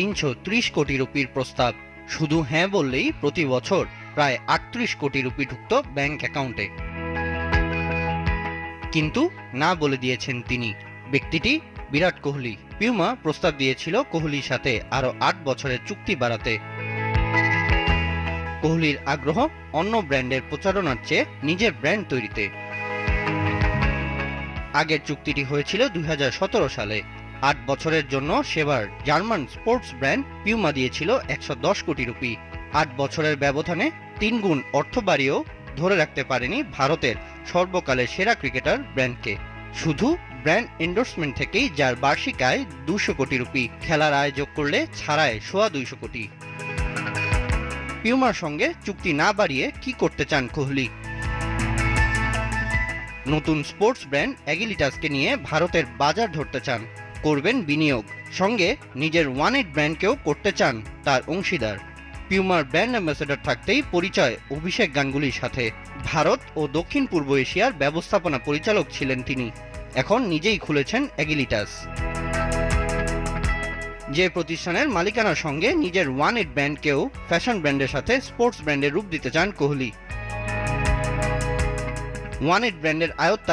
তিনশো ত্রিশ কোটি রুপির প্রস্তাব। শুধু হ্যাঁ বললেই প্রতি বছর প্রায় আটত্রিশ কোটি রুপি ঢুকত ব্যাংক অ্যাকাউন্টে। কিন্তু না বলে দিয়েছেন তিনি। ব্যক্তিটি বিরাট কোহলি। পিউমা প্রস্তাব দিয়েছিল কোহলির সাথে আরও আট বছরের চুক্তি বাড়াতে। কোহলির আগ্রহ অন্য ব্র্যান্ডের প্রচারণার চেয়ে নিজের ব্র্যান্ড তৈরিতে। আগের চুক্তিটি হয়েছিল দুই হাজার সতেরো সালে। আট বছরের জন্য সেবার জার্মান স্পোর্টস ব্র্যান্ড পিউমা দিয়েছিল একশো দশ কোটি রুপি। আট বছরের ব্যবধানে তিন গুণ অর্থ বাড়িয়েও ধরে রাখতে পারেনি ভারতের সর্বকালের সেরা ক্রিকেটার ব্র্যান্ডকে। শুধু ব্র্যান্ড এন্ডোর্সমেন্ট থেকেই যার বার্ষিক আয় দুশো কোটি রুপি, খেলার আয় যোগ করলে ছাড়ায় সোয়া দুইশো কোটি। পিউমার সঙ্গে চুক্তি না বাড়িয়ে কি করতে চান কোহলি? নতুন স্পোর্টস ব্র্যান্ড অ্যাগিলিটাসকে নিয়ে ভারতের বাজার ধরতে চান করবেন বিনিয়োগ। সঙ্গে নিজের ওয়ান এইট ব্র্যান্ডকেও করতে চান তার অংশীদার। পিউমার ব্র্যান্ড অ্যাম্বাসেডর থাকতেই পরিচয় অভিষেক গাঙ্গুলির সাথে। ভারত ও দক্ষিণ পূর্ব এশিয়ার ব্যবস্থাপনা পরিচালক ছিলেন তিনি। এখন নিজেই খুলেছেন অ্যাগিলিটাস যে প্রতিষ্ঠানের মালিকানার সঙ্গে নিজের ওয়ান এইট ব্র্যান্ডকেও ফ্যাশন ব্র্যান্ডের সাথে স্পোর্টস ব্র্যান্ডের রূপ দিতে চান কোহলি। ওয়ান এইট ব্র্যান্ডের আয়ত্তা